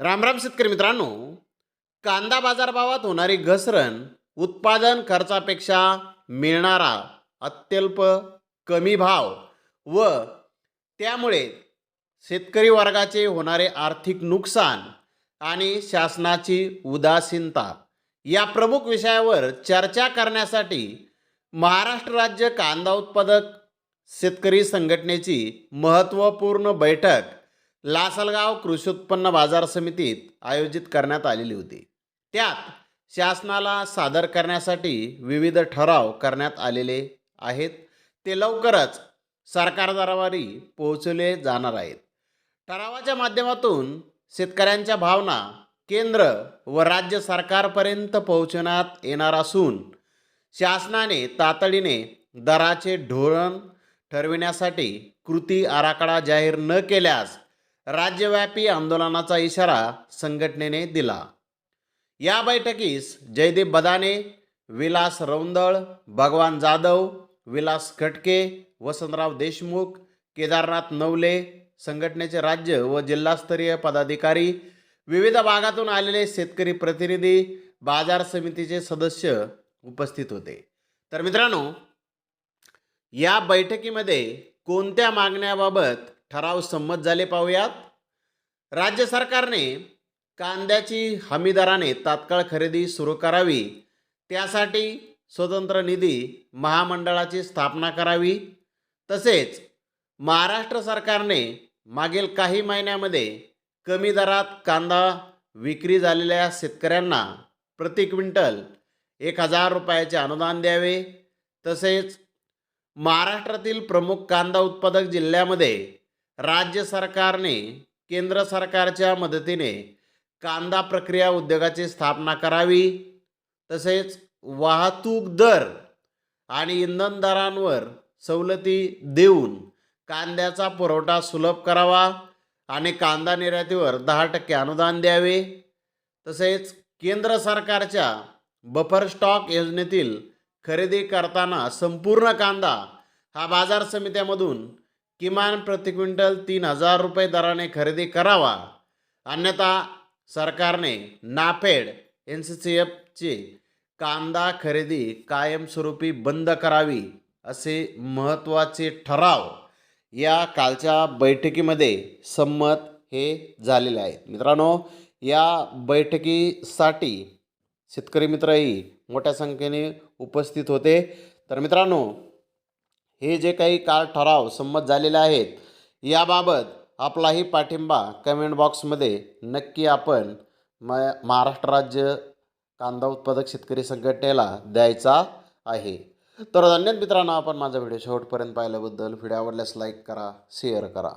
रामराम शेतकरी मित्रांनो कांदा बाजारभावात होणारी घसरण उत्पादन खर्चापेक्षा मिळणारा अत्यल्प कमी भाव व त्यामुळे शेतकरी वर्गाचे होणारे आर्थिक नुकसान आणि शासनाची उदासीनता या प्रमुख विषयावर चर्चा करण्यासाठी महाराष्ट्र राज्य कांदा उत्पादक शेतकरी संघटनेची महत्त्वपूर्ण बैठक लासलगाव कृषी उत्पन्न बाजार समितीत आयोजित करण्यात आलेली होती. त्यात शासनाला सादर करण्यासाठी विविध ठराव करण्यात आलेले आहेत. ते लवकरच सरकार दरबारी पोहोचवले जाणार आहेत. ठरावाच्या माध्यमातून शेतकऱ्यांच्या भावना केंद्र व राज्य सरकारपर्यंत पोहोचवण्यात येणार असून शासनाने तातडीने दराचे धोरण ठरविण्यासाठी कृती आराखडा जाहीर न केल्यास राज्यव्यापी आंदोलनाचा इशारा संघटनेने दिला. या बैठकीस जयदीप बदाने विलास रौंदळ भगवान जाधव विलास खटके वसंतराव देशमुख केदारनाथ नवले संघटनेचे राज्य व जिल्हास्तरीय पदाधिकारी विविध भागातून आलेले शेतकरी प्रतिनिधी बाजार समितीचे सदस्य उपस्थित होते. तर मित्रांनो या बैठकीमध्ये कोणत्या मागण्याबाबत ठराव संमत झाले पाहूयात. राज्य सरकारने कांद्याची हमीदाराने तात्काळ खरेदी सुरू करावी. त्यासाठी स्वतंत्र निधी महामंडळाची स्थापना करावी. तसेच महाराष्ट्र सरकारने मागील काही महिन्यामध्ये कमी दरात कांदा विक्री झालेल्या शेतकऱ्यांना प्रति क्विंटल एक हजार रुपयाचे अनुदान द्यावे. तसेच महाराष्ट्रातील प्रमुख कांदा उत्पादक जिल्ह्यामध्ये राज्य सरकारने केंद्र सरकारच्या मदतीने कांदा प्रक्रिया उद्योगाची स्थापना करावी तसेच वाहतूक दर आणि इंधन दरांवर सवलती देऊन कांद्याचा पुरवठा सुलभ करावा आणि कांदा निर्यातीवर दहा टक्के अनुदान द्यावे. तसेच केंद्र सरकारच्या बफर स्टॉक योजनेतील खरेदी करताना संपूर्ण कांदा हा बाजार समित्यामधून किमान प्रति क्विंटल तीन हजार रुपये दराने खरेदी करावा. अन्यथा सरकारने नाफेड एन सी सी एफची कांदा खरेदी कायमस्वरूपी बंद करावी असे महत्त्वाचे ठराव या कालच्या बैठकीमध्ये संमत हे झालेले आहेत. मित्रांनो या बैठकीसाठी शेतकरी मित्रही मोठ्या संख्येने उपस्थित होते. तर मित्रांनो हे जे काही काल ठराव संमत झालेले आहेत याबाबत आपलाही पाठिंबा कमेंट बॉक्समध्ये नक्की आपण म महाराष्ट्र राज्य कांदा उत्पादक शेतकरी संघटनेला द्यायचा आहे. तर धन्यवाद मित्रांनो आपण माझा व्हिडिओ शेवटपर्यंत पाहिल्याबद्दल. व्हिडिओ आवडल्यास लाईक करा शेअर करा.